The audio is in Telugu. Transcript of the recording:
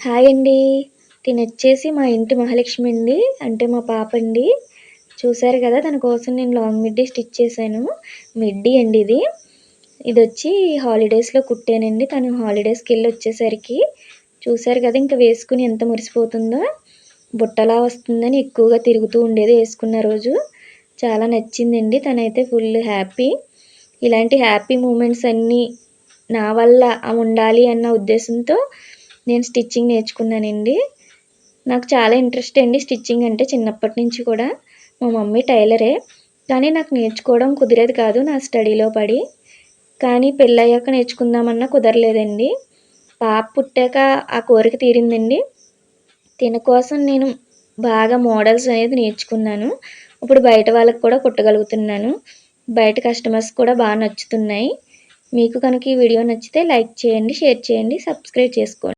హాయ్ అండి. తినొచ్చేసి మా ఇంటి మహాలక్ష్మి అండి అంటే మా పాప అండి. చూసారు కదా తన కోసం నేను లాంగ్ మిడ్డీ స్టిచ్ చేశాను. మిడ్డీ అండి ఇది. ఇది వచ్చి హాలిడేస్లో కుట్టానండి. తను హాలిడేస్కి వెళ్ళి వచ్చేసరికి చూసారు కదా ఇంకా వేసుకుని ఎంత మురిసిపోతుందో. బుట్టలా వస్తుందని ఎక్కువగా తిరుగుతూ ఉండేది వేసుకున్న రోజు. చాలా నచ్చిందండి. తనైతే ఫుల్ హ్యాపీ. ఇలాంటి హ్యాపీ మూమెంట్స్ అన్నీ నా వల్ల ఉండాలి అన్న ఉద్దేశంతో నేను స్టిచ్చింగ్ నేర్చుకున్నానండి. నాకు చాలా ఇంట్రెస్ట్ అండి స్టిచ్చింగ్ అంటే చిన్నప్పటి నుంచి కూడా. మా మమ్మీ టైలరే. కానీ నాకు నేర్చుకోవడం కుదిరేది కాదు నా స్టడీలో పడి. కానీ పెళ్ళయ్యాక నేర్చుకుందామన్నా కుదరలేదండి. పాప పుట్టాక ఆ కోరిక తీరిందండి. తిన కోసం నేను బాగా మోడల్స్ అనేది నేర్చుకున్నాను. ఇప్పుడు బయట వాళ్ళకి కూడా కుట్టగలుగుతున్నాను. బయట కస్టమర్స్ కూడా బాగా నచ్చుతున్నాయి. మీకు కనుక ఈ వీడియో నచ్చితే లైక్ చేయండి షేర్ చేయండి సబ్స్క్రైబ్ చేసుకోండి.